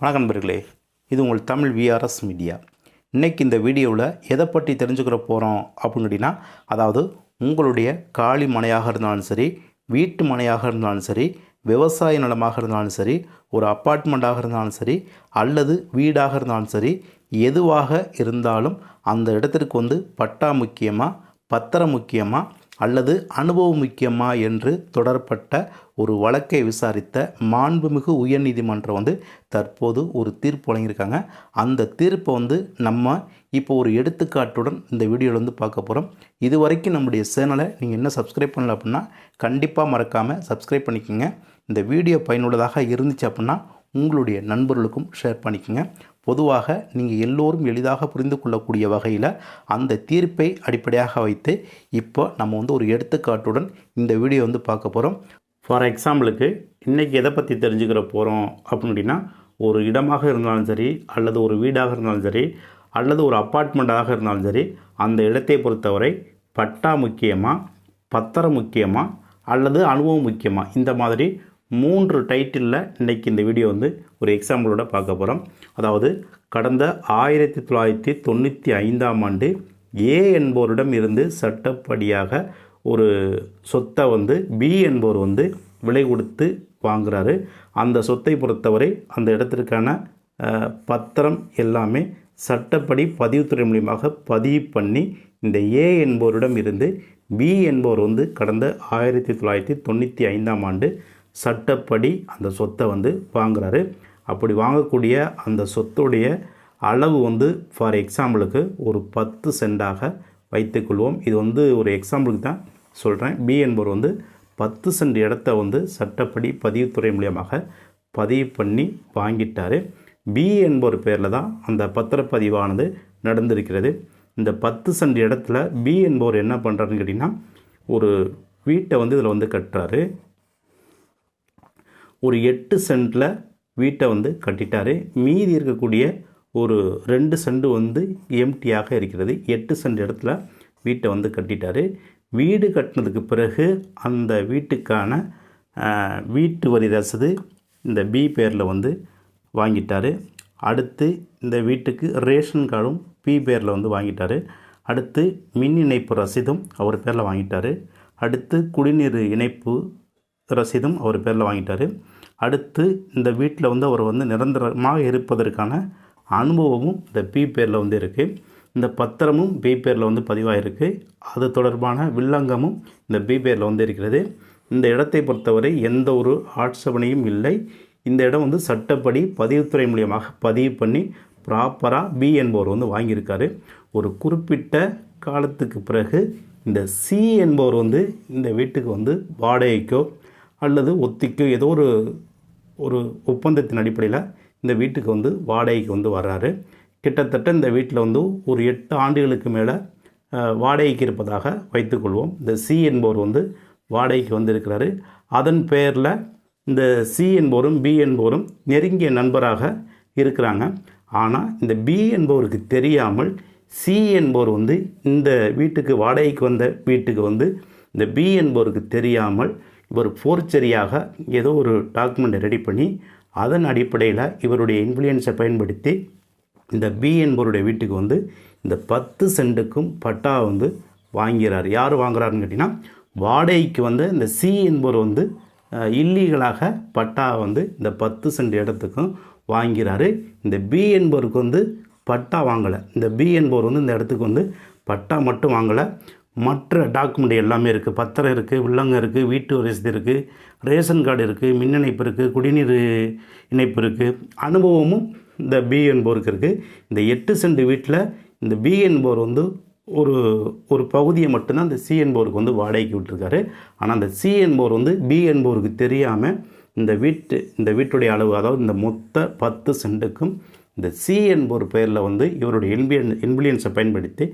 வணக்கம் நண்பர்களே இது உங்கள் தமிழ் விஆர்எஸ் மீடியா இன்றைக்கி இந்த வீடியோவில் எதை பற்றி தெரிஞ்சுக்கிற போகிறோம் அப்படின்னு கேட்டிங்கன்னா அதாவது உங்களுடைய காலி மனையாக இருந்தாலும் சரி வீட்டு மனையாக இருந்தாலும் சரி விவசாய நிலமாக இருந்தாலும் சரி ஒரு அப்பார்ட்மெண்ட்டாக இருந்தாலும் சரி அல்லது வீடாக இருந்தாலும் சரி எதுவாக இருந்தாலும் அந்த இடத்திற்கு வந்து பட்டா முக்கியமாக பத்திரம் முக்கியமாக அல்லது அனுபவம் முக்கியமா என்று தொடரப்பட்ட ஒரு வழக்கை விசாரித்த மாண்புமிகு உயர்நீதிமன்றம் வந்து தற்போது ஒரு தீர்ப்பு வழங்கியிருக்காங்க. அந்த தீர்ப்பை வந்து நம்ம இப்போ ஒரு எடுத்துக்காட்டுடன் இந்த வீடியோவில் வந்து பார்க்க போகிறோம் இது வரைக்கும் நம்முடைய சேனலை நீங்கள் என்ன சப்ஸ்கிரைப் பண்ணல அப்படின்னா கண்டிப்பாக மறக்காமல் சப்ஸ்கிரைப் பண்ணிக்கோங்க. இந்த வீடியோ பயனுள்ளதாக இருந்துச்சு அப்படின்னா உங்களுடைய நண்பர்களுக்கும் ஷேர் பண்ணிக்கோங்க. பொதுவாக நீங்கள் எல்லோரும் எளிதாக புரிந்து கொள்ளக்கூடிய வகையில் அந்த தீர்ப்பை அடிப்படையாக வைத்து இப்போ நம்ம வந்து ஒரு எடுத்துக்காட்டுடன் இந்த வீடியோ வந்து பார்க்க போகிறோம் ஃபார் எக்ஸாம்பிளுக்கு இன்றைக்கி எதை பற்றி தெரிஞ்சுக்கிற போகிறோம் அப்படின்னு அப்படின்னா ஒரு இடமாக இருந்தாலும் சரி அல்லது ஒரு வீடாக இருந்தாலும் சரி அல்லது ஒரு அப்பார்ட்மெண்ட்டாக இருந்தாலும் சரி அந்த இடத்தை பொறுத்தவரை பட்டா முக்கியமாக பத்திரம் முக்கியமாக அல்லது அனுபவம் முக்கியமாக இந்த மாதிரி மூன்று டைட்டிலில் இன்றைக்கி இந்த வீடியோ வந்து ஒரு எக்ஸாம்பிளோட பார்க்க போகிறோம் அதாவது கடந்த ஆயிரத்தி தொள்ளாயிரத்தி தொண்ணூற்றி ஐந்தாம் ஆண்டு ஏ என்பவரிடம் இருந்து சட்டப்படியாக ஒரு சொத்தை வந்து பி என்பவர் வந்து விலை கொடுத்து வாங்குறாரு. அந்த சொத்தை பொறுத்தவரை அந்த இடத்திற்கான பத்திரம் எல்லாமே சட்டப்படி பதிவுத்துறை மூலியமாக பதிவு பண்ணி இந்த ஏ என்பவரிடம் இருந்து பி என்பவர் வந்து கடந்த ஆயிரத்தி தொள்ளாயிரத்தி தொண்ணூற்றி ஐந்தாம் ஆண்டு சட்டப்படி அந்த சொத்தை வந்து வாங்குறாரு. அப்படி வாங்கக்கூடிய அந்த சொத்துடைய அளவு வந்து ஃபார் எக்ஸாம்பிளுக்கு ஒரு பத்து சென்டாக வைத்துக்கொள்வோம். இது வந்து ஒரு எக்ஸாம்பிளுக்கு தான் சொல்கிறேன் பி என்பவர் வந்து பத்து சென்ட் இடத்த வந்து சட்டப்படி பதிவுத்துறை மூலியமாக பதிவு பண்ணி வாங்கிட்டார். பி என்பவர் பேரில் தான் அந்த பத்திரப்பதிவானது நடந்திருக்கிறது. இந்த பத்து சென்ட் இடத்துல பி என்பவர் என்ன பண்ணுறாருன்னு கேட்டிங்கன்னா ஒரு வீட்டை வந்து இதில் வந்து கட்டுறாரு. ஒரு எட்டு சென்ட்டில் வீட்டை வந்து கட்டிட்டார். மீதி இருக்கக்கூடிய ஒரு ரெண்டு சென்ட் வந்து எம்டியாக இருக்கிறது. எட்டு சென்ட் இடத்துல வீட்டை வந்து கட்டிட்டார். வீடு கட்டினதுக்கு பிறகு அந்த வீட்டுக்கான வீட்டு வரி ரசது இந்த பி பேரில் வந்து வாங்கிட்டார். அடுத்து இந்த வீட்டுக்கு ரேஷன் கார்டும் பி பேரில் வந்து வாங்கிட்டார். அடுத்து மின் இணைப்பு ரசீதும் அவர் பேரில் வாங்கிட்டார். அடுத்து குடிநீர் இணைப்பு ரசீதும் அவர் பேரில் வாங்கிட்டாரு. அடுத்து இந்த வீட்டில் வந்து அவர் வந்து நிரந்தரமாக இருப்பதற்கான அனுபவமும் இந்த பி பேரில் வந்து இருக்குது இந்த பத்திரமும் பி பேரில் வந்து பதிவாயிருக்கு. அது தொடர்பான வில்லங்கமும் இந்த பி பேரில் வந்து இருக்கிறது. இந்த இடத்தை பொறுத்தவரை எந்த ஒரு ஆட்சேபனையும் இல்லை. இந்த இடம் வந்து சட்டப்படி பதிவுத்துறை மூலியமாக பதிவு பண்ணி ப்ராப்பராக பி என்பவர் வந்து வாங்கியிருக்காரு. ஒரு குறிப்பிட்ட காலத்துக்கு பிறகு இந்த சி என்பவர் வந்து இந்த வீட்டுக்கு வந்து வாடகைக்கோ அல்லது ஒத்திக்கு ஏதோ ஒரு ஒரு ஒப்பந்தத்தின் அடிப்படையில் இந்த வீட்டுக்கு வந்து வாடகைக்கு வந்து வர்றாரு. கிட்டத்தட்ட இந்த வீட்டில் வந்து ஒரு எட்டு ஆண்டுகளுக்கு மேலே வாடகைக்கு இருப்பதாக வைத்துக்கொள்வோம் இந்த சி என்பவர் வந்து வாடகைக்கு வந்திருக்கிறாரு. அதன் பேரில் இந்த சி என்பவரும் பி என்பவரும் நெருங்கிய நண்பராக இருக்கிறாங்க. ஆனால் இந்த பி என்பவருக்கு தெரியாமல் சி என்பவர் வந்து இந்த வீட்டுக்கு வாடகைக்கு வந்த வீட்டுக்கு வந்து இந்த பி என்பவருக்கு தெரியாமல் இவர் ஃபோர்ச்சரியாக ஏதோ ஒரு டாக்குமெண்ட்டை ரெடி பண்ணி அதன் அடிப்படையில் இவருடைய இன்ஃப்ளூயன்ஸை பயன்படுத்தி இந்த பி என்பவருடைய வீட்டுக்கு வந்து இந்த பத்து சென்ட்டுக்கும் பட்டா வந்து வாங்கிறார். யார் வாங்குறாருன்னு கேட்டிங்கன்னா வாடகைக்கு வந்து இந்த சி என்பவர் வந்து இல்லீகலாக பட்டா வந்து இந்த பத்து சென்ட் இடத்துக்கும் வாங்கிறாரு. இந்த பி என்பவருக்கு வந்து பட்டா வாங்கலை. இந்த பி என்பவர் வந்து இந்த இடத்துக்கு வந்து பட்டா மட்டும் வாங்கலை. மற்ற டாக்குமெண்ட் எல்லாமே இருக்குது பத்திரம் இருக்குது வில்லங்கம் இருக்குது வீட்டு ரசீது இருக்குது ரேஷன் கார்டு இருக்குது மின் இணைப்பு இருக்குது குடிநீர் இணைப்பு இருக்குது அனுபவமும் இந்த பி என்போருக்கு இருக்குது இந்த எட்டு சென்ட் வீட்டில் இந்த பி என்போர் வந்து ஒரு ஒரு பகுதியை மட்டும்தான் இந்த சி என்போருக்கு வந்து வாடகைக்கு விட்டுருக்காரு. ஆனால் அந்த சி என்போர் வந்து பி என்போருக்கு தெரியாமல் இந்த வீட்டு இந்த வீட்டுடைய அளவு அதாவது இந்த மொத்த பத்து சென்ட்டுக்கும் இந்த சி என்போர் பெயரில் வந்து இவருடைய இன்பியன் இன்பிலியன்ஸை பயன்படுத்தி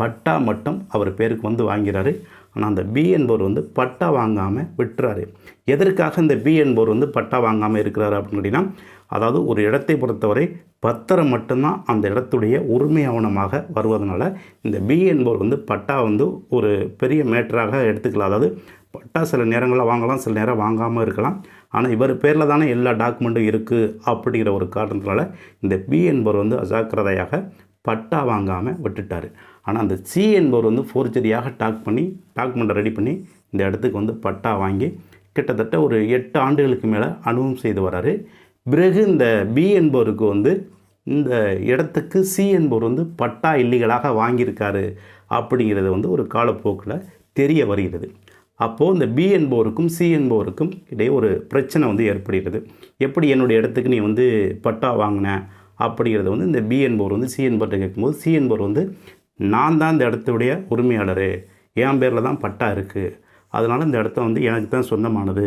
பட்டா மட்டும் அவர் பேருக்கு வந்து வாங்கிறாரு. ஆனால் அந்த பி என்பவர் வந்து பட்டா வாங்காமல் விட்டுறாரு. எதற்காக இந்த பி என்பவர் வந்து பட்டா வாங்காமல் இருக்கிறாரு அப்படின்னு கேட்டிங்கன்னா அதாவது ஒரு இடத்தை பொறுத்தவரை பத்திரம் மட்டும்தான் அந்த இடத்துடைய உரிமை ஆவணமாக வருவதனால இந்த பி என்பவர் வந்து பட்டா வந்து ஒரு பெரிய மேட்டராக எடுத்துக்கலாம். அதாவது பட்டா சில நேரங்களில் வாங்கலாம் சில நேரம் வாங்காமல் இருக்கலாம். ஆனால் இவர் பேரில் தானே எல்லா டாக்குமெண்ட்டும் இருக்குது அப்படிங்கிற ஒரு காரணத்தினால இந்த பி என்பவர் வந்து அஜாக்கிரதையாக பட்டா வாங்காமல் விட்டுட்டார். ஆனால் அந்த சி என்பவர் வந்து ஃபோர்ஜரியாக டாக் பண்ணி டாக்குமெண்ட்டை ரெடி பண்ணி இந்த இடத்துக்கு வந்து பட்டா வாங்கி கிட்டத்தட்ட ஒரு எட்டு ஆண்டுகளுக்கு மேலே அனுபவம் செய்து வராரு. பிறகு இந்த பி என்பவருக்கு வந்து இந்த இடத்துக்கு சி என்பவர் வந்து பட்டா இல்லீகலாக வாங்கியிருக்காரு அப்படிங்கிறது வந்து ஒரு காலப்போக்கில் தெரிய வருகிறது. அப்போது இந்த பி என்பவருக்கும் சி என்பவருக்கும் இடையே ஒரு பிரச்சனை வந்து ஏற்படுகிறது. எப்படி என்னுடைய இடத்துக்கு நீ வந்து பட்டா வாங்கின அப்படிங்கிறது வந்து இந்த பி என்பவர் வந்து சி என்பவர்கிட்ட கேட்கும்போது சி என்பவர் வந்து நான் தான் இந்த இடத்துடைய உரிமையாளர். என் பேரில் தான் பட்டா இருக்குது அதனால் இந்த இடத்த வந்து எனக்கு தான் சொந்தமானது.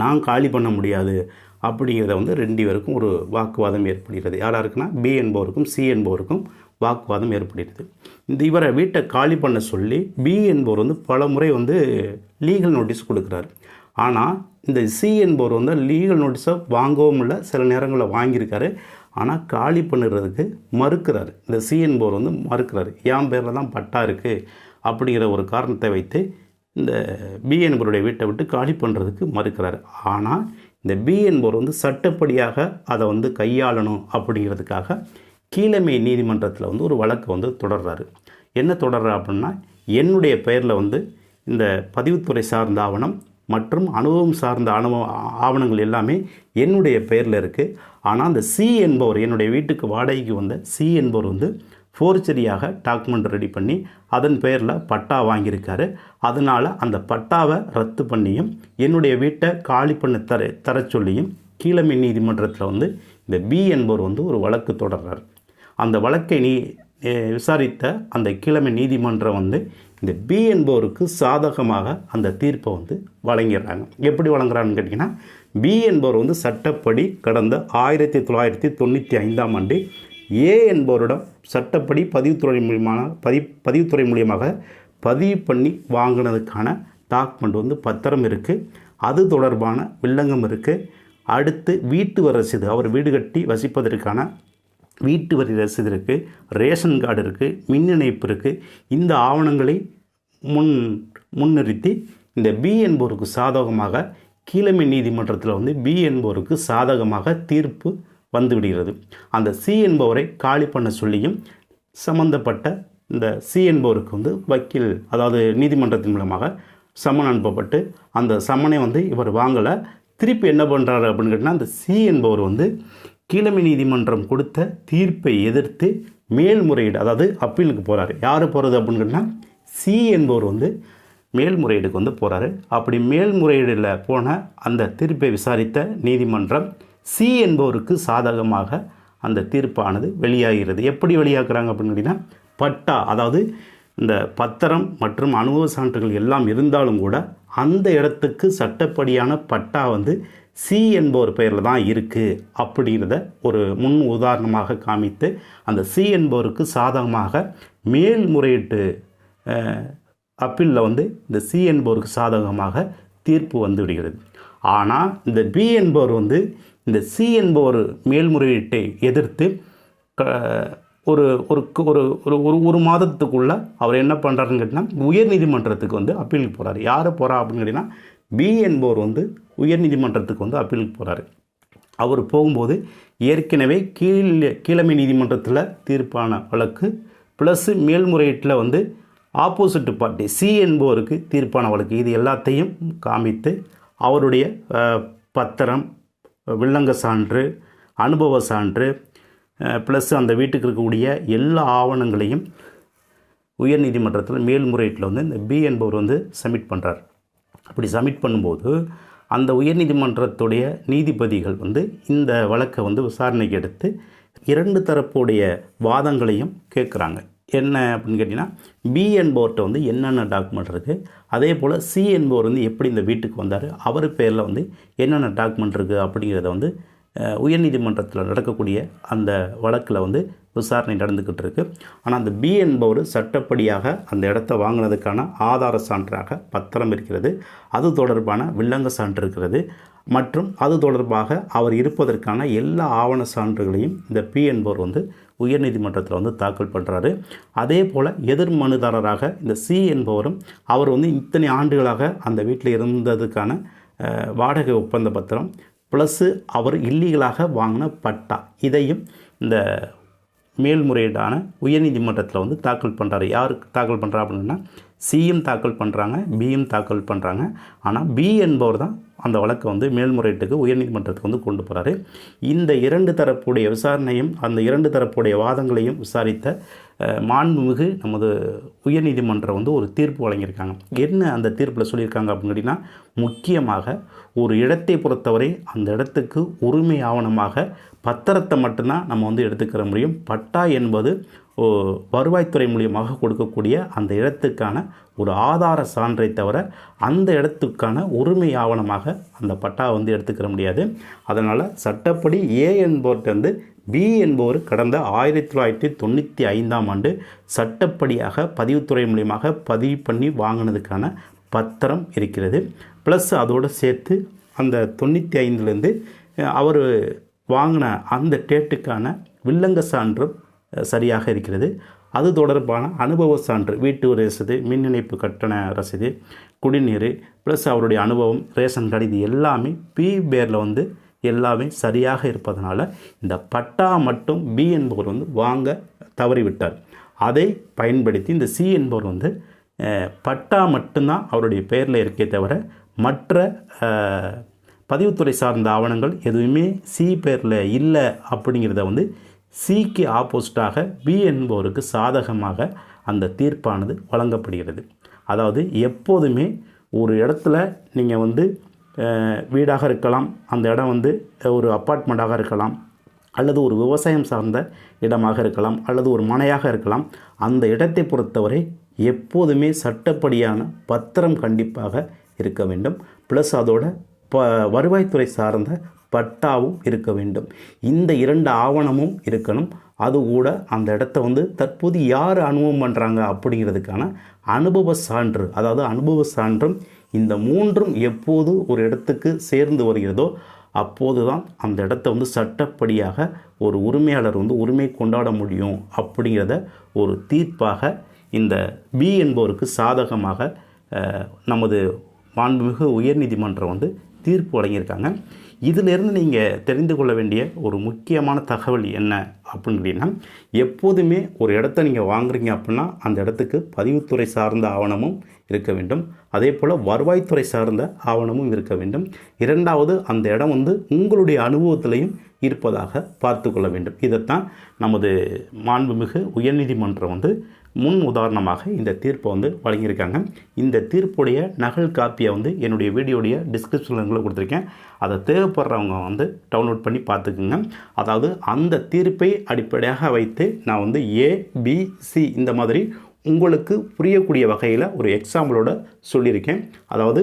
நான் காலி பண்ண முடியாது. அப்படிங்கிறத வந்து ரெண்டு பேருக்கும் ஒரு வாக்குவாதம் ஏற்படுகிறது. யாராக இருக்குன்னா பி என்பவருக்கும் சி என்பவருக்கும் வாக்குவாதம் ஏற்படுகிறது. இந்த இவரை வீட்டை காலி பண்ண சொல்லி பி என்பவர் வந்து பல முறை வந்து லீகல் நோட்டீஸ் கொடுக்குறாரு. ஆனால் இந்த சி என்பவர் வந்து லீகல் நோட்டீஸை வாங்கவும் இல்லை. சில நேரங்களில் வாங்கியிருக்காரு. ஆனால் காலி பண்ணுறதுக்கு மறுக்கிறார். இந்த சி என்பவர் வந்து மறுக்கிறார். என் பேரில் தான் பட்டா இருக்குது அப்படிங்கிற ஒரு காரணத்தை வைத்து இந்த பி என்பவருடைய வீட்டை விட்டு காலி பண்ணுறதுக்கு மறுக்கிறார். ஆனால் இந்த பி என்பவர் வந்து சட்டப்படியாக அதை வந்து கையாளணும் அப்படிங்கிறதுக்காக கீழமை நீதிமன்றத்தில் வந்து ஒரு வழக்கு வந்து தொடர்றாரு. என்ன தொடர்ற அப்படின்னா என்னுடைய பெயரில் வந்து இந்த பதிவுத்துறை சார்ந்த ஆவணம் மற்றும் அனுபவம் சார்ந்த அனுபவ ஆவணங்கள் எல்லாமே என்னுடைய பெயரில் இருக்குது ஆனால் அந்த சி என்பவர் என்னுடைய வீட்டுக்கு வாடகைக்கு வந்த சி என்பவர் வந்து ஃபோர்ச்சரியாக டாக்குமெண்ட் ரெடி பண்ணி அதன் பெயரில் பட்டா வாங்கியிருக்காரு. அதனால் அந்த பட்டாவை ரத்து பண்ணியும் என்னுடைய வீட்டை காலி பண்ண தர தர சொல்லியும் கீழமை நீதிமன்றத்தில் வந்து இந்த பி என்பவர் வந்து ஒரு வழக்கு தொடர்றார். அந்த வழக்கை நீ விசாரித்த அந்த கிழமை நீதிமன்றம் வந்து இந்த பி என்பவருக்கு சாதகமாக அந்த தீர்ப்பை வந்து வழங்கிடுறாங்க. எப்படி வழங்குறான்னு கேட்டிங்கன்னா பி என்பவர் வந்து சட்டப்படி கடந்த ஆயிரத்தி தொள்ளாயிரத்தி தொண்ணூற்றி ஐந்தாம் ஆண்டு ஏ என்பவரிடம் சட்டப்படி பதிவுத்துறை மூலியமான பதி பதிவுத்துறை மூலியமாக பதிவு பண்ணி வாங்கினதுக்கான டாக்குமெண்ட் வந்து பத்திரம் இருக்குது அது தொடர்பான வில்லங்கம் இருக்குது அடுத்து வீட்டு வரி அவர் வீடு கட்டி வசிப்பதற்கான வீட்டு வரி ரசீது இருக்குது ரேஷன் கார்டு இருக்குது மின் இணைப்பு இருக்குது இந்த ஆவணங்களை முன் முன்னிறுத்தி இந்த பி என்பவருக்கு சாதகமாக கீழமை நீதிமன்றத்தில் வந்து பி என்பவருக்கு சாதகமாக தீர்ப்பு வந்துவிடுகிறது. அந்த சி என்பவரை காலி பண்ண சொல்லியும் சம்பந்தப்பட்ட இந்த சி என்பவருக்கு வந்து வக்கீல் அதாவது நீதிமன்றத்தின் மூலமாக சம்மன் அனுப்பப்பட்டு அந்த சம்மனை வந்து இவர் வாங்கலை. திருப்பி என்ன பண்ணுறாரு அப்படின்னு கேட்டிங்கன்னா அந்த சி என்பவர் வந்து கீழமை நீதிமன்றம் கொடுத்த தீர்ப்பை எதிர்த்து மேல்முறையீடு அதாவது அப்பீலுக்கு போகிறாரு யார் போகிறது அப்படின்னு கேட்டிங்கன்னா சி என்பவர் வந்து மேல்முறையீடுக்கு வந்து போகிறாரு அப்படி மேல்முறையீடில் போன அந்த தீர்ப்பை விசாரித்த நீதிமன்றம் சி என்பவருக்கு சாதகமாக அந்த தீர்ப்பானது வெளியாகிறது. எப்படி வெளியாக்குறாங்க அப்படின்னு கேட்டிங்கன்னா பட்டா அதாவது இந்த பத்திரம் மற்றும் அனுபவ சான்றுகள் எல்லாம் இருந்தாலும் கூட அந்த இடத்துக்கு சட்டப்படியான பட்டா வந்து சி என்பவர் பெயரில் தான் இருக்குது அப்படிங்கிறத ஒரு முன் உதாரணமாக காமித்து அந்த சி என்பவருக்கு சாதகமாக மேல்முறையீட்டு அப்பீலில் வந்து இந்த சி என்பவருக்கு சாதகமாக தீர்ப்பு வந்து விடுகிறது. ஆனால் இந்த பி என்பவர் வந்து இந்த சி என்பவர் மேல்முறையீட்டை எதிர்த்து க- ஒரு ஒரு ஒரு ஒரு ஒரு மாதத்துக்குள்ளே அவர் என்ன பண்ணுறாருன்னு கேட்டிங்கன்னா உயர்நீதிமன்றத்துக்கு வந்து அப்பீலுக்கு போகிறார் யார் போகிறா அப்படின்னு கேட்டிங்கன்னா பி என்பவர் வந்து உயர்நீதிமன்றத்துக்கு வந்து அப்பீலுக்கு போகிறாரு அவர் போகும்போது ஏற்கனவே கீழ் கீழமை நீதிமன்றத்தில் தீர்ப்பான வழக்கு ப்ளஸ்ஸு மேல்முறையீட்டில் வந்து ஆப்போசிட் பார்ட்டி சி என்பவருக்கு தீர்ப்பான வழக்கு. இது எல்லாத்தையும் காமித்து அவருடைய பத்திரம் வில்லங்க சான்று அனுபவ சான்று ப்ளஸ் அந்த வீட்டுக்கு இருக்கக்கூடிய எல்லா ஆவணங்களையும் உயர்நீதிமன்றத்தில் மேல்முறையீட்டில் வந்து இந்த பி என்பவர் வந்து சப்மிட் பண்ணுறார் அப்படி சப்மிட் பண்ணும்போது அந்த உயர்நீதிமன்றத்துடைய நீதிபதிகள் வந்து இந்த வழக்கை வந்து விசாரணைக்கு எடுத்து இரண்டு தரப்புடைய வாதங்களையும் கேட்குறாங்க. என்ன அப்படின்னு கேட்டிங்கன்னா பி என்பவர்கிட்ட வந்து என்னென்ன டாக்குமெண்ட் இருக்குது அதே போல் சி என்பவர் வந்து எப்படி இந்த வீட்டுக்கு வந்தார்? அவர் பேரில் வந்து என்னென்ன டாக்குமெண்ட் இருக்குது அப்படிங்கிறத வந்து உயர்நீதிமன்றத்தில் நடக்கக்கூடிய அந்த வழக்கில் வந்து விசாரணை நடந்துக்கிட்டு இருக்கு ஆனால் அந்த பி என்பவர் சட்டப்படியாக அந்த இடத்த வாங்கினதுக்கான ஆதார சான்றாக பத்திரம் இருக்கிறது. அது தொடர்பான வில்லங்க சான்று இருக்கிறது. மற்றும் அது தொடர்பாக அவர் இருப்பதற்கான எல்லா ஆவண சான்றுகளையும் இந்த பி என்பவர் வந்து உயர்நீதிமன்றத்தில் வந்து தாக்கல் பண்ணுறாரு அதே போல் எதிர் மனுதாரராக இந்த சி என்பவரும் அவர் வந்து இத்தனை ஆண்டுகளாக அந்த வீட்டில் இருந்ததுக்கான வாடகை ஒப்பந்த பத்திரம் ப்ளஸ்ஸு அவர் இல்லீகலாக வாங்கின பட்டா. இதையும் இந்த மேல்முறையீடான உயர்நீதிமன்றத்தில் வந்து தாக்கல் பண்ணுறாரு யாருக்கு தாக்கல் பண்ணுறா அப்படின்னா சியும் தாக்கல் பண்ணுறாங்க பியும் தாக்கல் பண்ணுறாங்க ஆனால் பி என்பவர் தான் அந்த வழக்கை வந்து மேல்முறையீட்டுக்கு உயர்நீதிமன்றத்துக்கு வந்து கொண்டு போகிறாரு இந்த இரண்டு தரப்புடைய விசாரணையும் அந்த இரண்டு தரப்புடைய வாதங்களையும் விசாரித்த மாண்புமிகு நமது உயர்நீதிமன்றம் வந்து ஒரு தீர்ப்பு வழங்கியிருக்காங்க. என்ன அந்த தீர்ப்பில் சொல்லியிருக்காங்க அப்படின்னு கேட்டிங்கன்னா முக்கியமாக ஒரு இடத்தை பொறுத்தவரை அந்த இடத்துக்கு உரிமை ஆவணமாக பத்திரத்தை மட்டும்தான் நம்ம வந்து எடுத்துக்கிற முடியும். பட்டா என்பது வருவாய்த்துறை மூலியமாக கொடுக்கக்கூடிய அந்த இடத்துக்கான ஒரு ஆதார சான்றை தவிர அந்த இடத்துக்கான உரிமை ஆவணமாக அந்த பட்டா வந்து எடுத்துக்கிற முடியாது. அதனால் சட்டப்படி ஏ என்பவர்கிட்ட பி என்பவர் கடந்த ஆயிரத்தி தொள்ளாயிரத்தி தொண்ணூற்றி ஐந்தாம் ஆண்டு சட்டப்படியாக பதிவுத்துறை மூலியமாக பதிவு பண்ணி வாங்கினதுக்கான பத்திரம் இருக்கிறது. ப்ளஸ் அதோடு சேர்த்து அந்த தொண்ணூற்றி ஐந்துலேருந்து அவர் வாங்கின அந்த டேட்டுக்கான வில்லங்க சான்றும் சரியாக இருக்கிறது. அது தொடர்பான அனுபவ சான்று வீட்டு ரசீது மின் இணைப்பு கட்டண ரசீது குடிநீர் ப்ளஸ் அவருடைய அனுபவம் ரேஷன் கார்டு இது எல்லாமே பி பேரில் வந்து எல்லாமே சரியாக இருப்பதனால இந்த பட்டா மட்டும் பி என்பவர் வந்து வாங்க தவறிவிட்டார். அதை பயன்படுத்தி இந்த சி என்பவர் வந்து பட்டா மட்டும்தான் அவருடைய பெயரில் இருக்கே தவிர மற்ற பதிவுத்துறை சார்ந்த ஆவணங்கள் எதுவுமே சி பேரில் இல்லை அப்படிங்கிறத வந்து சிக்கு ஆப்போசிட்டாக பி என்பவருக்கு சாதகமாக அந்த தீர்ப்பானது வழங்கப்படுகிறது. அதாவது எப்போதுமே ஒரு இடத்துல நீங்கள் வந்து வீடாக இருக்கலாம் அந்த இடம் வந்து ஒரு அப்பார்ட்மெண்ட்டாக இருக்கலாம் அல்லது ஒரு விவசாயம் சார்ந்த இடமாக இருக்கலாம் அல்லது ஒரு மனையாக இருக்கலாம் அந்த இடத்தை பொறுத்தவரை எப்போதுமே சட்டப்படியான பத்திரம் கண்டிப்பாக இருக்க வேண்டும். ப்ளஸ் அதோட ப வருவாய்த்துறை சார்ந்த பட்டாவும் இருக்க வேண்டும். இந்த இரண்டு ஆவணமும் இருக்கணும். அது கூட அந்த இடத்த வந்து தற்போது யார் அனுபவம் பண்ணுறாங்க அப்படிங்கிறதுக்கான அனுபவ சான்று அதாவது அனுபவ சான்றும் இந்த மூன்றும் எப்போது ஒரு இடத்துக்கு சேர்ந்து வருகிறதோ அப்போது தான் அந்த இடத்த வந்து சட்டப்படியாக ஒரு உரிமையாளர் வந்து உரிமை கொண்டாட முடியும் அப்படிங்கிறத ஒரு தீர்ப்பாக இந்த பி என்பவருக்கு சாதகமாக நமது மாண்புமிகு உயர்நீதிமன்றம் வந்து தீர்ப்பு வழங்கியிருக்காங்க. இதிலிருந்து நீங்கள் தெரிந்து கொள்ள வேண்டிய ஒரு முக்கியமான தகவல் என்ன அப்படின்னு எப்போதுமே ஒரு இடத்த நீங்கள் வாங்குறீங்க அப்படின்னா அந்த இடத்துக்கு பதிவுத்துறை சார்ந்த ஆவணமும் இருக்க வேண்டும். அதே போல் வருவாய்த்துறை சார்ந்த ஆவணமும் இருக்க வேண்டும். இரண்டாவது அந்த இடம் வந்து உங்களுடைய அனுபவத்திலையும் இருப்பதாக பார்த்து கொள்ள வேண்டும். இதைத்தான் நமது மாண்புமிகு உயர்நீதிமன்றம் வந்து முன் உதாரணமாக இந்த தீர்ப்பை வந்து வழங்கியிருக்காங்க. இந்த தீர்ப்புடைய நகல் காப்பியை வந்து என்னுடைய வீடியோடைய டிஸ்கிரிப்ஷனில் கொடுத்துருக்கேன். அதை தேவைப்படுறவங்க வந்து டவுன்லோட் பண்ணி பார்த்துக்குங்க. அதாவது அந்த தீர்ப்பை அடிப்படையாக வைத்து நான் வந்து ஏபிசி இந்த மாதிரி உங்களுக்கு புரியக்கூடிய வகையில் ஒரு எக்ஸாம்பிளோட சொல்லியிருக்கேன். அதாவது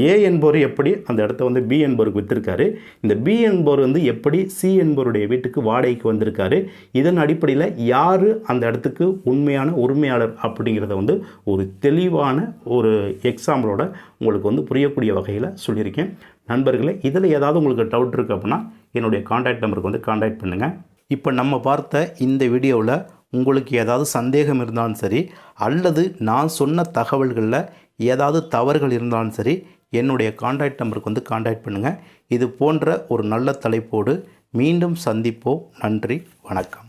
ஏ என்பவர் எப்படி அந்த இடத்த வந்து பி என்பவருக்கு விற்றுருக்காரு இந்த பி என்பவர் வந்து எப்படி சி என்பவருடைய வீட்டுக்கு வாடகைக்கு வந்திருக்காரு? இதன் அடிப்படையில் யார் அந்த இடத்துக்கு உண்மையான உரிமையாளர் அப்படிங்கிறத வந்து ஒரு தெளிவான ஒரு எக்ஸாம்பிளோட உங்களுக்கு வந்து புரியக்கூடிய வகையில் சொல்லியிருக்கேன். நண்பர்களே இதில் ஏதாவது உங்களுக்கு டவுட் இருக்குது அப்படின்னா என்னுடைய காண்டாக்ட் நம்பருக்கு வந்து காண்டாக்ட் பண்ணுங்கள் இப்போ நம்ம பார்த்த இந்த வீடியோவில் உங்களுக்கு ஏதாவது சந்தேகம் இருந்தாலும் சரி அல்லது நான் சொன்ன தகவல்களில் ஏதாவது தவறுகள் இருந்தாலும் சரி என்னுடைய காண்டாக்ட் நம்பருக்கு வந்து காண்டாக்ட் பண்ணுங்கள் இது போன்ற ஒரு நல்ல தலைப்போடு மீண்டும் சந்திப்போம். நன்றி வணக்கம்.